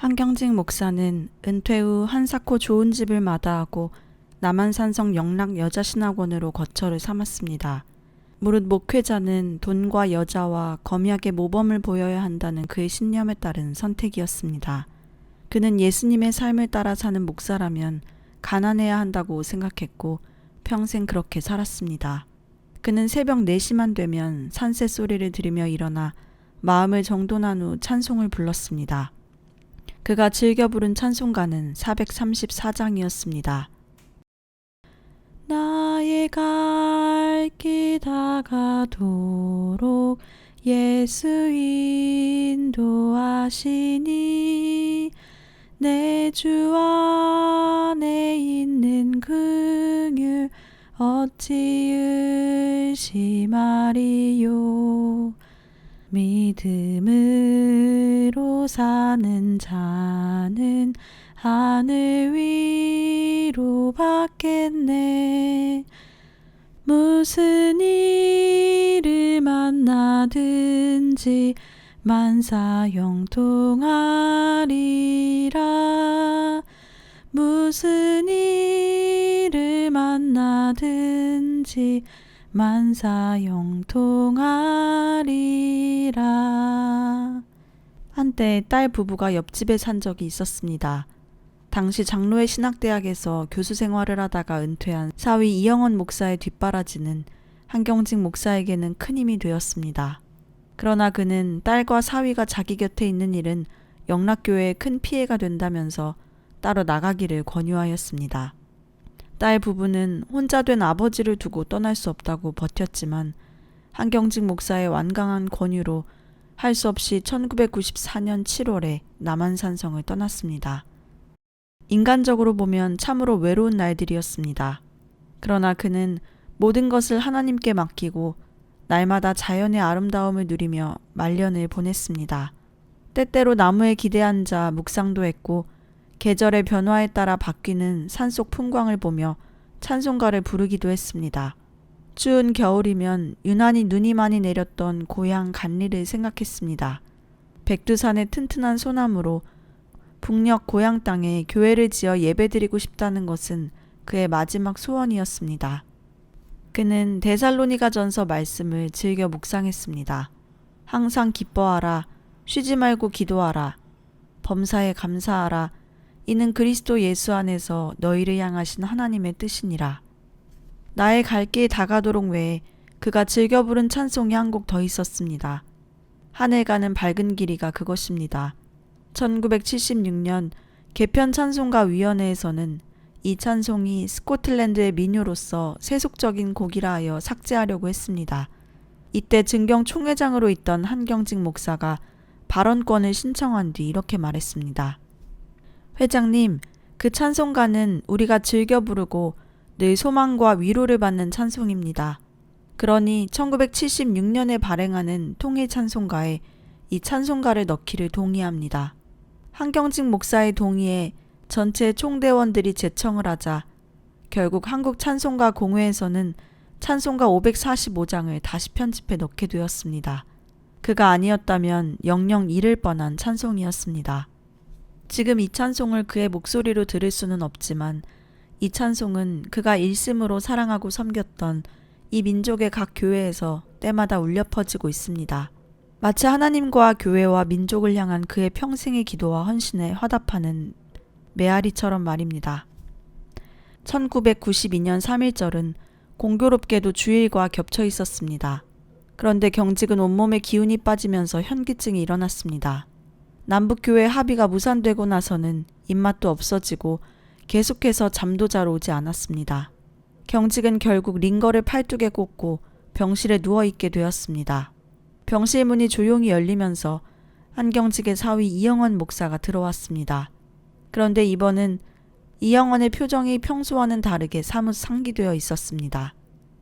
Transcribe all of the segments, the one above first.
한경직 목사는 은퇴 후 한사코 좋은 집을 마다하고 남한산성 영락 여자신학원으로 거처를 삼았습니다. 무릇 목회자는 돈과 여자와 검약의 모범을 보여야 한다는 그의 신념에 따른 선택이었습니다. 그는 예수님의 삶을 따라 사는 목사라면 가난해야 한다고 생각했고 평생 그렇게 살았습니다. 그는 새벽 4시만 되면 산새 소리를 들으며 일어나 마음을 정돈한 후 찬송을 불렀습니다. 그가 즐겨 부른 찬송가는 434장이었습니다. 나의 갈길 다가도록 예수 인도하시니 내 주 안에 있는 긍휼 어찌 의심하리요 믿음으로 사는 자는 하늘 위로 받겠네. 무슨 일을 만나든지 만사형통하리라. 무슨 일을 만나든지 만사형통하리라 한때 딸 부부가 옆집에 산 적이 있었습니다. 당시 장로의 신학대학에서 교수 생활을 하다가 은퇴한 사위 이영원 목사의 뒷바라지는 한경직 목사에게는 큰 힘이 되었습니다. 그러나 그는 딸과 사위가 자기 곁에 있는 일은 영락교회에 큰 피해가 된다면서 따로 나가기를 권유하였습니다. 딸 부부는 혼자 된 아버지를 두고 떠날 수 없다고 버텼지만 한경직 목사의 완강한 권유로 할 수 없이 1994년 7월에 남한산성을 떠났습니다. 인간적으로 보면 참으로 외로운 날들이었습니다. 그러나 그는 모든 것을 하나님께 맡기고 날마다 자연의 아름다움을 누리며 말년을 보냈습니다. 때때로 나무에 기대 앉아 묵상도 했고 계절의 변화에 따라 바뀌는 산속 풍광을 보며 찬송가를 부르기도 했습니다. 추운 겨울이면 유난히 눈이 많이 내렸던 고향 간리를 생각했습니다. 백두산의 튼튼한 소나무로 북녘 고향 땅에 교회를 지어 예배드리고 싶다는 것은 그의 마지막 소원이었습니다. 그는 데살로니가 전서 말씀을 즐겨 묵상했습니다. 항상 기뻐하라, 쉬지 말고 기도하라, 범사에 감사하라, 이는 그리스도 예수 안에서 너희를 향하신 하나님의 뜻이니라. 나의 갈 길 다가도록 외에 그가 즐겨 부른 찬송이 한 곡 더 있었습니다. 하늘 가는 밝은 길이가 그것입니다. 1976년 개편 찬송가 위원회에서는 이 찬송이 스코틀랜드의 민요로서 세속적인 곡이라 하여 삭제하려고 했습니다. 이때 증경 총회장으로 있던 한경직 목사가 발언권을 신청한 뒤 이렇게 말했습니다. 회장님, 그 찬송가는 우리가 즐겨 부르고 늘 소망과 위로를 받는 찬송입니다. 그러니 1976년에 발행하는 통일 찬송가에 이 찬송가를 넣기를 동의합니다. 한경직 목사의 동의에 전체 총대원들이 제청을 하자 결국 한국 찬송가 공회에서는 찬송가 545장을 다시 편집해 넣게 되었습니다. 그가 아니었다면 영영 잃을 뻔한 찬송이었습니다. 지금 이 찬송을 그의 목소리로 들을 수는 없지만 이 찬송은 그가 일심으로 사랑하고 섬겼던 이 민족의 각 교회에서 때마다 울려 퍼지고 있습니다. 마치 하나님과 교회와 민족을 향한 그의 평생의 기도와 헌신에 화답하는 메아리처럼 말입니다. 1992년 3일절은 공교롭게도 주일과 겹쳐 있었습니다. 그런데 경직은 온몸에 기운이 빠지면서 현기증이 일어났습니다. 남북교회 합의가 무산되고 나서는 입맛도 없어지고 계속해서 잠도 잘 오지 않았습니다. 경직은 결국 링거를 팔뚝에 꽂고 병실에 누워있게 되었습니다. 병실 문이 조용히 열리면서 한경직의 사위 이영원 목사가 들어왔습니다. 그런데 이번은 이영원의 표정이 평소와는 다르게 사뭇 상기되어 있었습니다.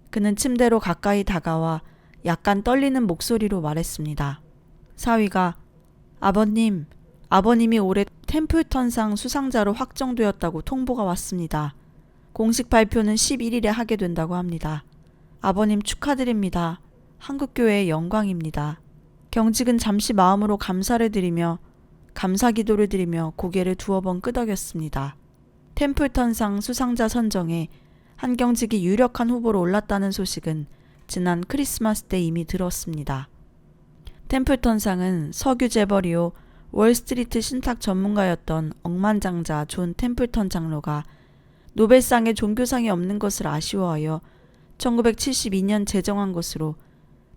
그는 침대로 가까이 다가와 약간 떨리는 목소리로 말했습니다. 사위가 아버님, 아버님이 올해 템플턴상 수상자로 확정되었다고 통보가 왔습니다. 공식 발표는 11일에 하게 된다고 합니다. 아버님 축하드립니다. 한국교회의 영광입니다. 경직은 잠시 마음으로 감사를 드리며 감사 기도를 드리며 고개를 두어 번 끄덕였습니다. 템플턴상 수상자 선정에 한경직이 유력한 후보로 올랐다는 소식은 지난 크리스마스 때 이미 들었습니다. 템플턴상은 석유 재벌이요 월스트리트 신탁 전문가였던 억만장자 존 템플턴 장로가 노벨상에 종교상이 없는 것을 아쉬워하여 1972년 제정한 것으로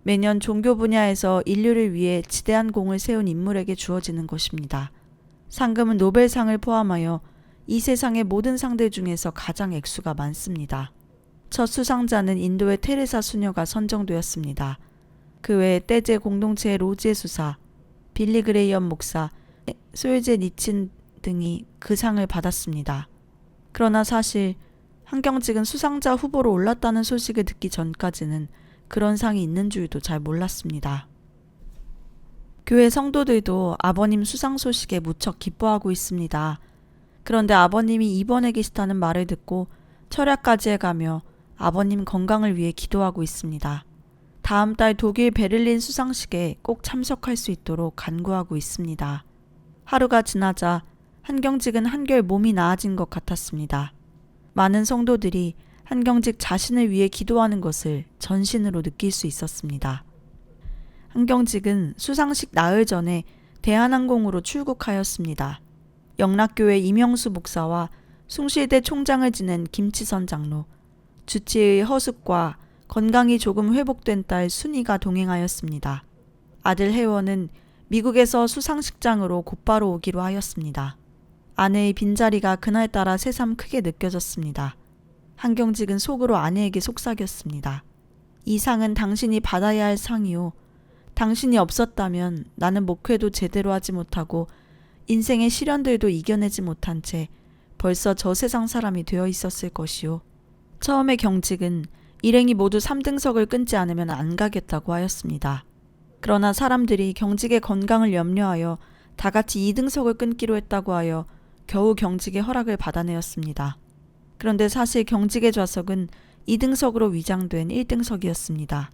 매년 종교 분야에서 인류를 위해 지대한 공을 세운 인물에게 주어지는 것입니다. 상금은 노벨상을 포함하여 이 세상의 모든 상들 중에서 가장 액수가 많습니다. 첫 수상자는 인도의 테레사 수녀가 선정되었습니다. 그 외에 떼제 공동체의 로지의 수사, 빌리 그레이엄 목사, 소유제 니친 등이 그 상을 받았습니다. 그러나 사실 한경직은 수상자 후보로 올랐다는 소식을 듣기 전까지는 그런 상이 있는 줄도 잘 몰랐습니다. 교회 성도들도 아버님 수상 소식에 무척 기뻐하고 있습니다. 그런데 아버님이 입원해 계시다는 말을 듣고 철야까지 해가며 아버님 건강을 위해 기도하고 있습니다. 다음 달 독일 베를린 수상식에 꼭 참석할 수 있도록 간구하고 있습니다. 하루가 지나자 한경직은 한결 몸이 나아진 것 같았습니다. 많은 성도들이 한경직 자신을 위해 기도하는 것을 전신으로 느낄 수 있었습니다. 한경직은 수상식 나흘 전에 대한항공으로 출국하였습니다. 영락교회 이명수 목사와 숭실대 총장을 지낸 김치선 장로, 주치의 허숙과 건강이 조금 회복된 딸 순이가 동행하였습니다. 아들 혜원은 미국에서 수상식장으로 곧바로 오기로 하였습니다. 아내의 빈자리가 그날따라 새삼 크게 느껴졌습니다. 한경직은 속으로 아내에게 속삭였습니다. 이 상은 당신이 받아야 할 상이요. 당신이 없었다면 나는 목회도 제대로 하지 못하고 인생의 시련들도 이겨내지 못한 채 벌써 저 세상 사람이 되어 있었을 것이요. 처음에 경직은 일행이 모두 3등석을 끊지 않으면 안 가겠다고 하였습니다. 그러나 사람들이 경직의 건강을 염려하여 다 같이 2등석을 끊기로 했다고 하여 겨우 경직의 허락을 받아내었습니다. 그런데 사실 경직의 좌석은 2등석으로 위장된 1등석이었습니다.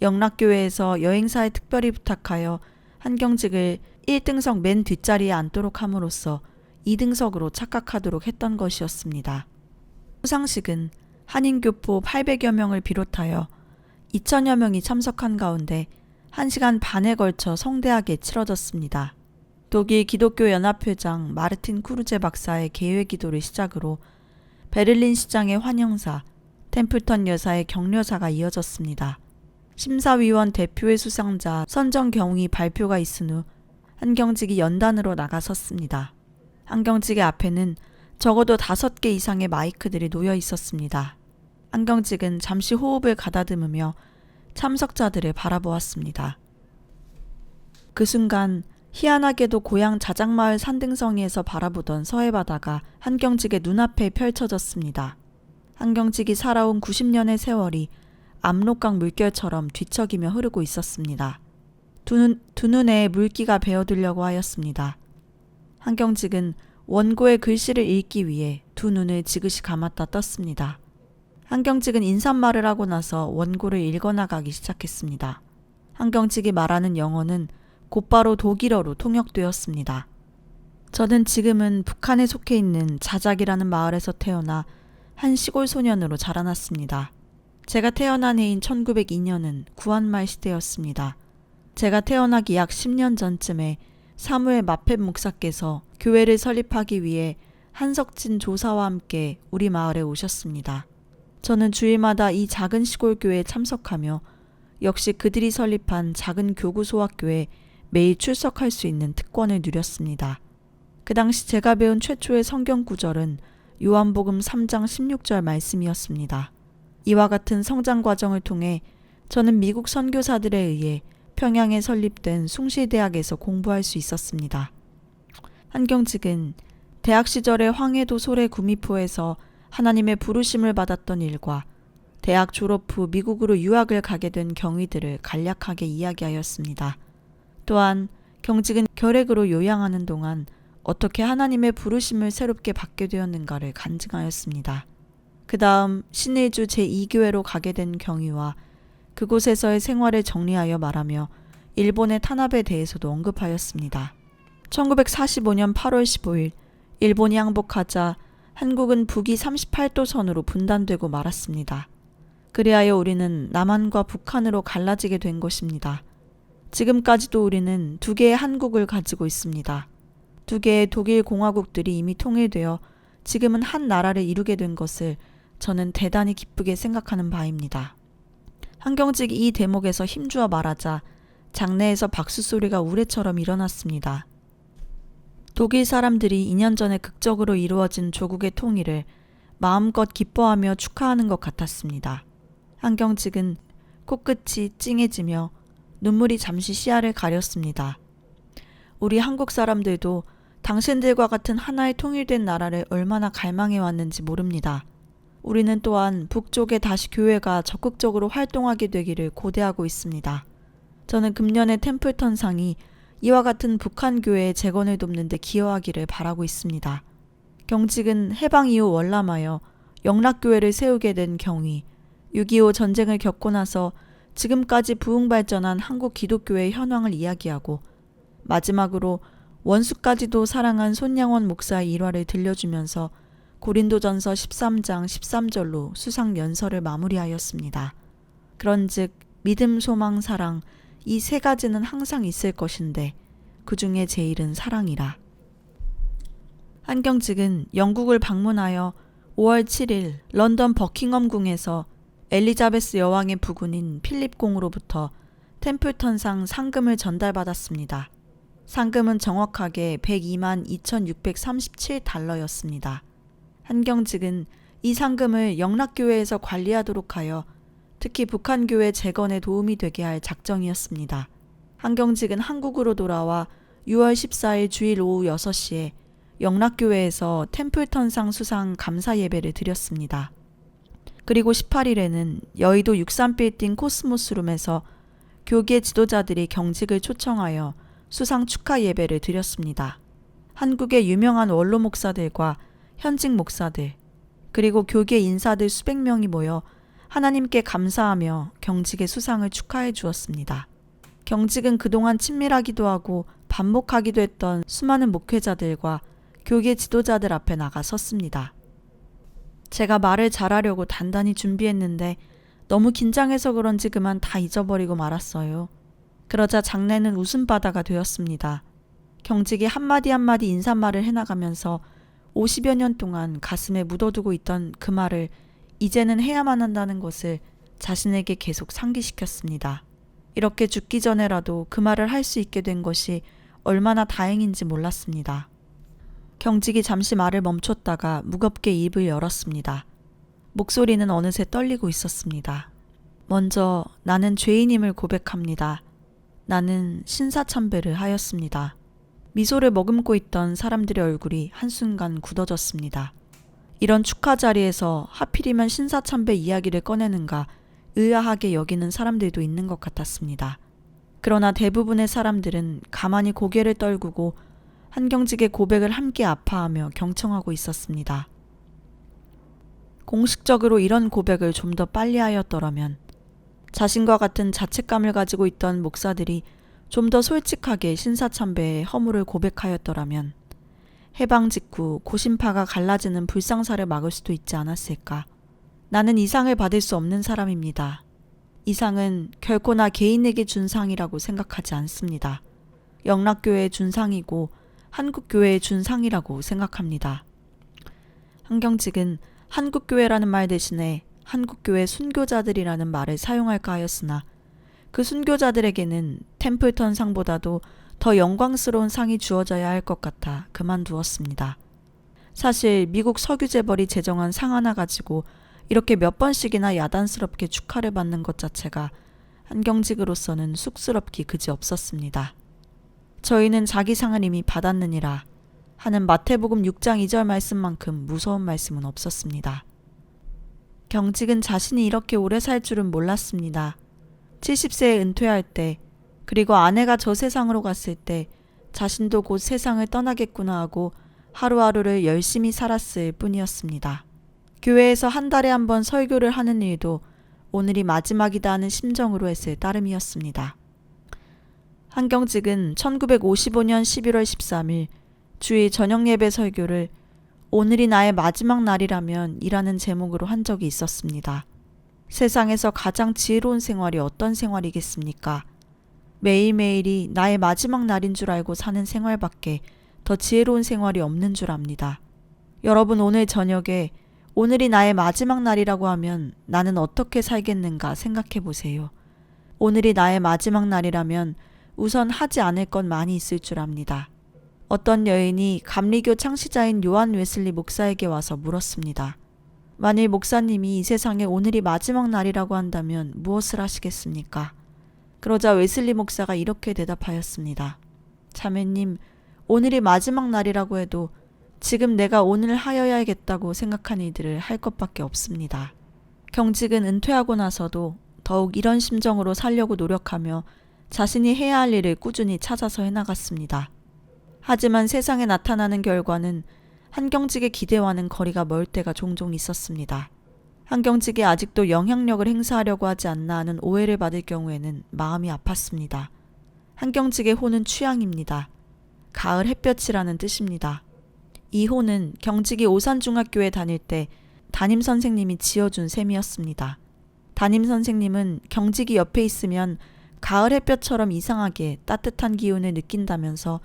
영락교회에서 여행사에 특별히 부탁하여 한경직을 1등석 맨 뒷자리에 앉도록 함으로써 2등석으로 착각하도록 했던 것이었습니다. 수상식은 한인교포 800여 명을 비롯하여 2천여 명이 참석한 가운데 1시간 반에 걸쳐 성대하게 치러졌습니다. 독일 기독교 연합회장 마르틴 쿠르제 박사의 개회 기도를 시작으로 베를린 시장의 환영사, 템플턴 여사의 격려사가 이어졌습니다. 심사위원 대표의 수상자 선정 경위 발표가 있은 후 한경직이 연단으로 나가섰습니다. 한경직의 앞에는 적어도 다섯 개 이상의 마이크들이 놓여 있었습니다. 한경직은 잠시 호흡을 가다듬으며 참석자들을 바라보았습니다. 그 순간 희한하게도 고향 자작마을 산등성이에서 바라보던 서해바다가 한경직의 눈앞에 펼쳐졌습니다. 한경직이 살아온 90년의 세월이 압록강 물결처럼 뒤척이며 흐르고 있었습니다. 두, 눈, 두 눈에 물기가 배어들려고 하였습니다. 한경직은 원고의 글씨를 읽기 위해 두 눈을 지그시 감았다 떴습니다. 한경직은 인사말을 하고 나서 원고를 읽어나가기 시작했습니다. 한경직이 말하는 영어는 곧바로 독일어로 통역되었습니다. 저는 지금은 북한에 속해 있는 자작이라는 마을에서 태어나 한 시골 소년으로 자라났습니다. 제가 태어난 해인 1902년은 구한말 시대였습니다. 제가 태어나기 약 10년 전쯤에 사무엘 마펫 목사께서 교회를 설립하기 위해 한석진 조사와 함께 우리 마을에 오셨습니다. 저는 주일마다 이 작은 시골 교회에 참석하며 역시 그들이 설립한 작은 교구 소학교에 매일 출석할 수 있는 특권을 누렸습니다. 그 당시 제가 배운 최초의 성경 구절은 요한복음 3장 16절 말씀이었습니다. 이와 같은 성장 과정을 통해 저는 미국 선교사들에 의해 평양에 설립된 숭실대학에서 공부할 수 있었습니다. 한경직은 대학 시절에 황해도 소래 구미포에서 하나님의 부르심을 받았던 일과 대학 졸업 후 미국으로 유학을 가게 된 경위들을 간략하게 이야기하였습니다. 또한 경직은 결핵으로 요양하는 동안 어떻게 하나님의 부르심을 새롭게 받게 되었는가를 간증하였습니다. 그 다음 신의주 제2교회로 가게 된 경위와 그곳에서의 생활을 정리하여 말하며 일본의 탄압에 대해서도 언급하였습니다. 1945년 8월 15일 일본이 항복하자 한국은 북위 38도 선으로 분단되고 말았습니다. 그리하여 우리는 남한과 북한으로 갈라지게 된 것입니다. 지금까지도 우리는 두 개의 한국을 가지고 있습니다. 두 개의 독일 공화국들이 이미 통일되어 지금은 한 나라를 이루게 된 것을 저는 대단히 기쁘게 생각하는 바입니다. 한경직이 이 대목에서 힘주어 말하자 장내에서 박수 소리가 우레처럼 일어났습니다. 독일 사람들이 2년 전에 극적으로 이루어진 조국의 통일을 마음껏 기뻐하며 축하하는 것 같았습니다. 한경직은 코끝이 찡해지며 눈물이 잠시 시야를 가렸습니다. 우리 한국 사람들도 당신들과 같은 하나의 통일된 나라를 얼마나 갈망해 왔는지 모릅니다. 우리는 또한 북쪽에 다시 교회가 적극적으로 활동하게 되기를 고대하고 있습니다. 저는 금년의 템플턴상이 이와 같은 북한 교회의 재건을 돕는 데 기여하기를 바라고 있습니다. 경직은 해방 이후 월남하여 영락교회를 세우게 된 경위, 6.25 전쟁을 겪고 나서 지금까지 부흥 발전한 한국 기독교의 현황을 이야기하고 마지막으로 원수까지도 사랑한 손양원 목사의 일화를 들려주면서 고린도전서 13장 13절로 수상 연설을 마무리하였습니다. 그런즉 믿음, 소망, 사랑 이 세 가지는 항상 있을 것인데 그 중에 제일은 사랑이라. 한경직은 영국을 방문하여 5월 7일 런던 버킹엄궁에서 엘리자베스 여왕의 부군인 필립공으로부터 템플턴상 상금을 전달받았습니다. 상금은 정확하게 102만 2637달러였습니다. 한경직은 이 상금을 영락교회에서 관리하도록 하여 특히 북한 교회 재건에 도움이 되게 할 작정이었습니다. 한경직은 한국으로 돌아와 6월 14일 주일 오후 6시에 영락교회에서 템플턴상 수상 감사 예배를 드렸습니다. 그리고 18일에는 여의도 63빌딩 코스모스룸에서 교계 지도자들이 경직을 초청하여 수상 축하 예배를 드렸습니다. 한국의 유명한 원로 목사들과 현직 목사들, 그리고 교계 인사들 수백 명이 모여 하나님께 감사하며 경직의 수상을 축하해 주었습니다. 경직은 그동안 친밀하기도 하고 반복하기도 했던 수많은 목회자들과 교계 지도자들 앞에 나가 섰습니다. 제가 말을 잘하려고 단단히 준비했는데 너무 긴장해서 그런지 그만 다 잊어버리고 말았어요. 그러자 장례는 웃음바다가 되었습니다. 경직이 한마디 한마디 인사말을 해나가면서 50여 년 동안 가슴에 묻어두고 있던 그 말을 이제는 해야만 한다는 것을 자신에게 계속 상기시켰습니다. 이렇게 죽기 전에라도 그 말을 할 수 있게 된 것이 얼마나 다행인지 몰랐습니다. 경직이 잠시 말을 멈췄다가 무겁게 입을 열었습니다. 목소리는 어느새 떨리고 있었습니다. 먼저 나는 죄인임을 고백합니다. 나는 신사참배를 하였습니다. 미소를 머금고 있던 사람들의 얼굴이 한순간 굳어졌습니다. 이런 축하 자리에서 하필이면 신사참배 이야기를 꺼내는가 의아하게 여기는 사람들도 있는 것 같았습니다. 그러나 대부분의 사람들은 가만히 고개를 떨구고 한경직의 고백을 함께 아파하며 경청하고 있었습니다. 공식적으로 이런 고백을 좀 더 빨리 하였더라면 자신과 같은 자책감을 가지고 있던 목사들이 좀 더 솔직하게 신사참배의 허물을 고백하였더라면 해방 직후 고심파가 갈라지는 불상사를 막을 수도 있지 않았을까. 나는 이 상을 받을 수 없는 사람입니다. 이 상은 결코 나 개인에게 준 상이라고 생각하지 않습니다. 영락교회의 준 상이고 한국교회의 준 상이라고 생각합니다. 한경직은 한국교회라는 말 대신에 한국교회 순교자들이라는 말을 사용할까 하였으나 그 순교자들에게는 템플턴 상보다도 더 영광스러운 상이 주어져야 할 것 같아 그만두었습니다. 사실 미국 석유재벌이 제정한 상 하나 가지고 이렇게 몇 번씩이나 야단스럽게 축하를 받는 것 자체가 한경직으로서는 쑥스럽기 그지 없었습니다. 저희는 자기 상을 이미 받았느니라 하는 마태복음 6장 2절 말씀만큼 무서운 말씀은 없었습니다. 경직은 자신이 이렇게 오래 살 줄은 몰랐습니다. 70세에 은퇴할 때 그리고 아내가 저 세상으로 갔을 때 자신도 곧 세상을 떠나겠구나 하고 하루하루를 열심히 살았을 뿐이었습니다. 교회에서 한 달에 한 번 설교를 하는 일도 오늘이 마지막이다 하는 심정으로 했을 따름이었습니다. 한경직은 1955년 11월 13일 주일 저녁 예배 설교를 오늘이 나의 마지막 날이라면 이라는 제목으로 한 적이 있었습니다. 세상에서 가장 지혜로운 생활이 어떤 생활이겠습니까? 매일매일이 나의 마지막 날인 줄 알고 사는 생활밖에 더 지혜로운 생활이 없는 줄 압니다. 여러분 오늘 저녁에 오늘이 나의 마지막 날이라고 하면 나는 어떻게 살겠는가 생각해 보세요. 오늘이 나의 마지막 날이라면 우선 하지 않을 건 많이 있을 줄 압니다. 어떤 여인이 감리교 창시자인 요한 웨슬리 목사에게 와서 물었습니다. 만일 목사님이 이 세상에 오늘이 마지막 날이라고 한다면 무엇을 하시겠습니까? 그러자 웨슬리 목사가 이렇게 대답하였습니다. 자매님, 오늘이 마지막 날이라고 해도 지금 내가 오늘 하여야겠다고 생각하는 이들을 할 것밖에 없습니다. 경직은 은퇴하고 나서도 더욱 이런 심정으로 살려고 노력하며 자신이 해야 할 일을 꾸준히 찾아서 해나갔습니다. 하지만 세상에 나타나는 결과는 한경직의 기대와는 거리가 멀 때가 종종 있었습니다. 한경직이 아직도 영향력을 행사하려고 하지 않나 하는 오해를 받을 경우에는 마음이 아팠습니다. 한경직의 호는 취향입니다. 가을 햇볕이라는 뜻입니다. 이 호는 경직이 오산중학교에 다닐 때 담임 선생님이 지어준 셈이었습니다. 담임 선생님은 경직이 옆에 있으면 가을 햇볕처럼 이상하게 따뜻한 기운을 느낀다면서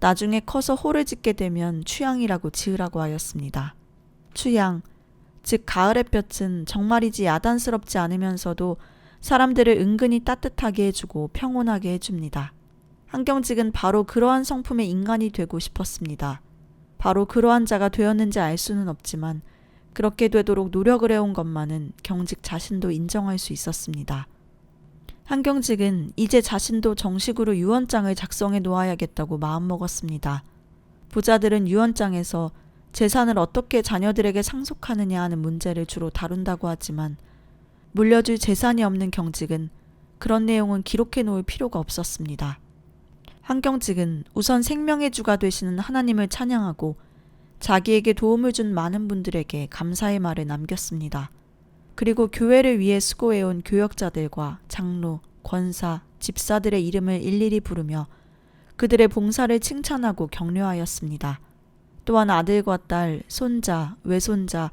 나중에 커서 호를 짓게 되면 취향이라고 지으라고 하였습니다. 취향, 즉 가을 햇볕은 정말이지 야단스럽지 않으면서도 사람들을 은근히 따뜻하게 해주고 평온하게 해줍니다. 한경직은 바로 그러한 성품의 인간이 되고 싶었습니다. 바로 그러한 자가 되었는지 알 수는 없지만 그렇게 되도록 노력을 해온 것만은 경직 자신도 인정할 수 있었습니다. 한경직은 이제 자신도 정식으로 유언장을 작성해 놓아야겠다고 마음먹었습니다. 부자들은 유언장에서 재산을 어떻게 자녀들에게 상속하느냐 하는 문제를 주로 다룬다고 하지만 물려줄 재산이 없는 경직은 그런 내용은 기록해 놓을 필요가 없었습니다. 한경직은 우선 생명의 주가 되시는 하나님을 찬양하고 자기에게 도움을 준 많은 분들에게 감사의 말을 남겼습니다. 그리고 교회를 위해 수고해온 교역자들과 장로, 권사, 집사들의 이름을 일일이 부르며 그들의 봉사를 칭찬하고 격려하였습니다. 또한 아들과 딸, 손자, 외손자,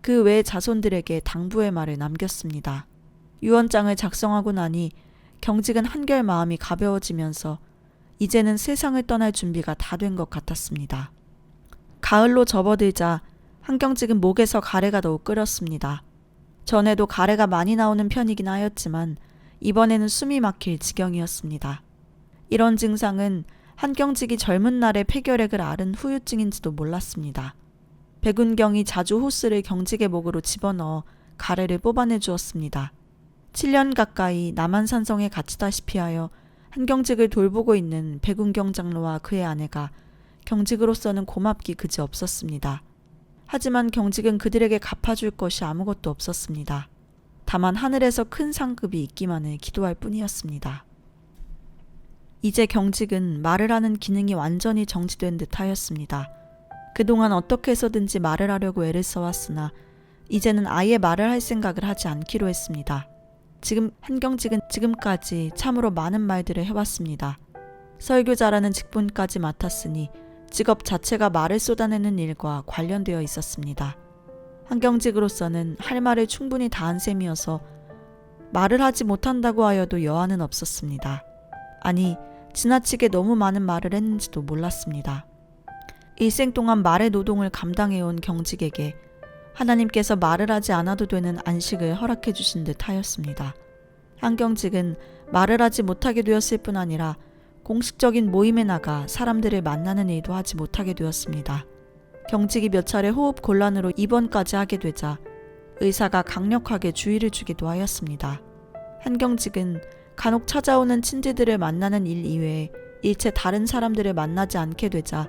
그 외 자손들에게 당부의 말을 남겼습니다. 유언장을 작성하고 나니 경직은 한결 마음이 가벼워지면서 이제는 세상을 떠날 준비가 다 된 것 같았습니다. 가을로 접어들자 한경직은 목에서 가래가 더욱 끓었습니다. 전에도 가래가 많이 나오는 편이긴 하였지만 이번에는 숨이 막힐 지경이었습니다. 이런 증상은 한경직이 젊은 날에 폐결핵을 앓은 후유증인지도 몰랐습니다. 백운경이 자주 호스를 경직의 목으로 집어넣어 가래를 뽑아내 주었습니다. 7년 가까이 남한산성에 갇히다시피 하여 한경직을 돌보고 있는 백운경 장로와 그의 아내가 경직으로서는 고맙기 그지 없었습니다. 하지만 경직은 그들에게 갚아줄 것이 아무것도 없었습니다. 다만 하늘에서 큰 상급이 있기만을 기도할 뿐이었습니다. 이제 경직은 말을 하는 기능이 완전히 정지된 듯 하였습니다. 그동안 어떻게 해서든지 말을 하려고 애를 써왔으나 이제는 아예 말을 할 생각을 하지 않기로 했습니다. 지금 한경직은 지금까지 참으로 많은 말들을 해왔습니다. 설교자라는 직분까지 맡았으니 직업 자체가 말을 쏟아내는 일과 관련되어 있었습니다. 한경직으로서는 할 말을 충분히 다한 셈이어서 말을 하지 못한다고 하여도 여한은 없었습니다. 아니, 지나치게 너무 많은 말을 했는지도 몰랐습니다. 일생 동안 말의 노동을 감당해온 경직에게 하나님께서 말을 하지 않아도 되는 안식을 허락해 주신 듯 하였습니다. 한경직은 말을 하지 못하게 되었을 뿐 아니라 공식적인 모임에 나가 사람들을 만나는 일도 하지 못하게 되었습니다. 경직이 몇 차례 호흡 곤란으로 입원까지 하게 되자 의사가 강력하게 주의를 주기도 하였습니다. 한경직은 간혹 찾아오는 친지들을 만나는 일 이외에 일체 다른 사람들을 만나지 않게 되자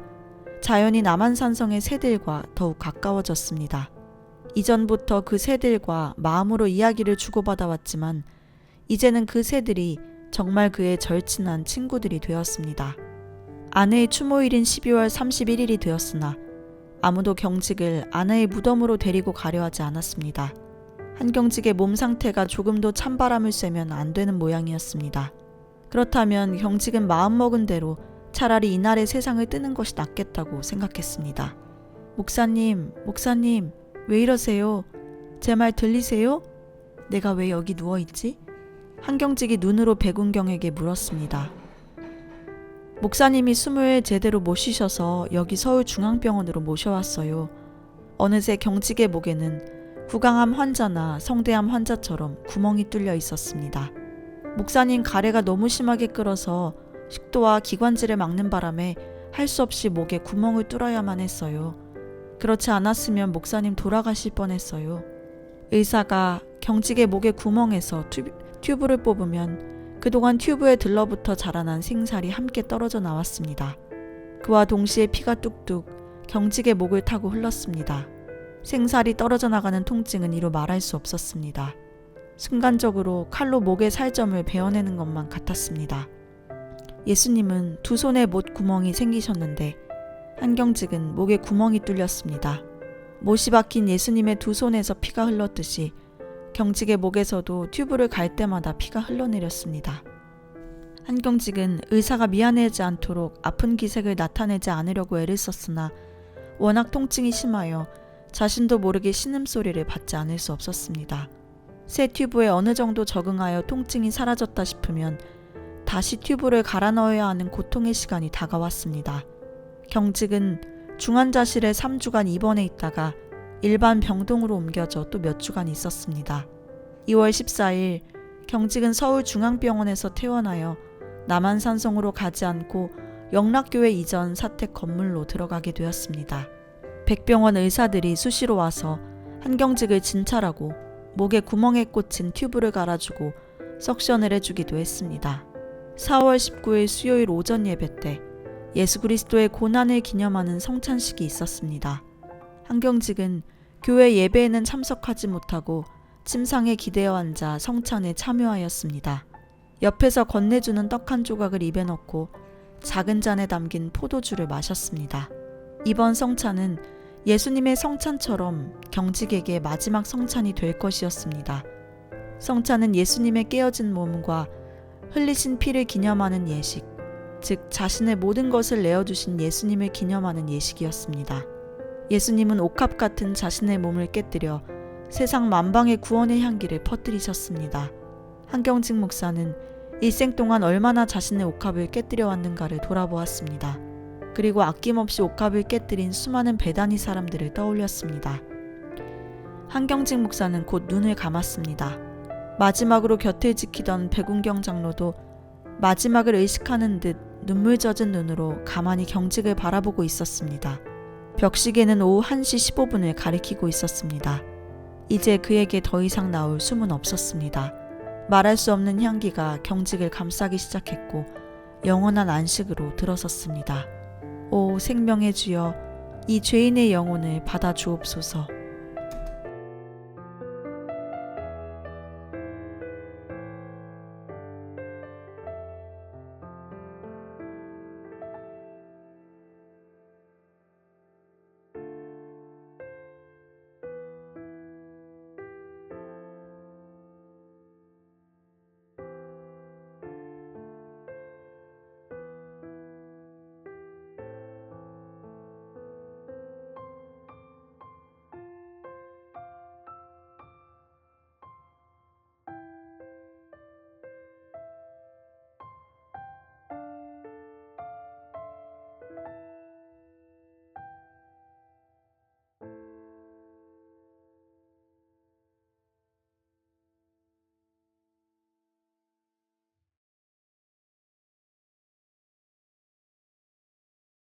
자연히 남한산성의 새들과 더욱 가까워졌습니다. 이전부터 그 새들과 마음으로 이야기를 주고받아 왔지만 이제는 그 새들이 정말 그의 절친한 친구들이 되었습니다. 아내의 추모일인 12월 31일이 되었으나 아무도 경직을 아내의 무덤으로 데리고 가려 하지 않았습니다. 한경직의 몸 상태가 조금도 찬바람을 쐬면 안 되는 모양이었습니다. 그렇다면 경직은 마음먹은 대로 차라리 이날의 세상을 뜨는 것이 낫겠다고 생각했습니다. 목사님, 목사님, 왜 이러세요? 제 말 들리세요? 내가 왜 여기 누워있지? 한경직이 눈으로 백운경에게 물었습니다. 목사님이 숨을 제대로 못 쉬셔서 여기 서울중앙병원으로 모셔왔어요. 어느새 경직의 목에는 구강암 환자나 성대암 환자처럼 구멍이 뚫려 있었습니다. 목사님 가래가 너무 심하게 끓어서 식도와 기관지를 막는 바람에 할 수 없이 목에 구멍을 뚫어야만 했어요. 그렇지 않았으면 목사님 돌아가실 뻔했어요. 의사가 경직의 목의 구멍에서 튜브, 튜브를 뽑으면 그동안 튜브에 들러붙어 자라난 생살이 함께 떨어져 나왔습니다. 그와 동시에 피가 뚝뚝 경직의 목을 타고 흘렀습니다. 생살이 떨어져 나가는 통증은 이루 말할 수 없었습니다. 순간적으로 칼로 목의 살점을 베어내는 것만 같았습니다. 예수님은 두 손에 못 구멍이 생기셨는데 한경직은 목에 구멍이 뚫렸습니다. 못이 박힌 예수님의 두 손에서 피가 흘렀듯이 경직의 목에서도 튜브를 갈 때마다 피가 흘러내렸습니다. 한경직은 의사가 미안해하지 않도록 아픈 기색을 나타내지 않으려고 애를 썼으나 워낙 통증이 심하여 자신도 모르게 신음소리를 받지 않을 수 없었습니다. 새 튜브에 어느 정도 적응하여 통증이 사라졌다 싶으면 다시 튜브를 갈아 넣어야 하는 고통의 시간이 다가왔습니다. 경직은 중환자실에 3주간 입원해 있다가 일반 병동으로 옮겨져 또 몇 주간 있었습니다. 2월 14일 경직은 서울중앙병원에서 퇴원하여 남한산성으로 가지 않고 영락교회 이전 사택 건물로 들어가게 되었습니다. 백병원 의사들이 수시로 와서 한경직을 진찰하고 목에 구멍에 꽂힌 튜브를 갈아주고 석션을 해주기도 했습니다. 4월 19일 수요일 오전 예배 때 예수 그리스도의 고난을 기념하는 성찬식이 있었습니다. 한경직은 교회 예배에는 참석하지 못하고 침상에 기대어 앉아 성찬에 참여하였습니다. 옆에서 건네주는 떡 한 조각을 입에 넣고 작은 잔에 담긴 포도주를 마셨습니다. 이번 성찬은 예수님의 성찬처럼 경직에게 마지막 성찬이 될 것이었습니다. 성찬은 예수님의 깨어진 몸과 흘리신 피를 기념하는 예식, 즉 자신의 모든 것을 내어주신 예수님을 기념하는 예식이었습니다. 예수님은 옥합 같은 자신의 몸을 깨뜨려 세상 만방의 구원의 향기를 퍼뜨리셨습니다. 한경직 목사는 일생 동안 얼마나 자신의 옥합을 깨뜨려 왔는가를 돌아보았습니다. 그리고 아낌없이 옥합을 깨뜨린 수많은 배단위 사람들을 떠올렸습니다. 한경직 목사는 곧 눈을 감았습니다. 마지막으로 곁을 지키던 백운경 장로도 마지막을 의식하는 듯 눈물 젖은 눈으로 가만히 경직을 바라보고 있었습니다. 벽시계는 오후 1시 15분을 가리키고 있었습니다. 이제 그에게 더 이상 나올 숨은 없었습니다. 말할 수 없는 향기가 경직을 감싸기 시작했고 영원한 안식으로 들어섰습니다. 오 생명의 주여 이 죄인의 영혼을 받아 주옵소서.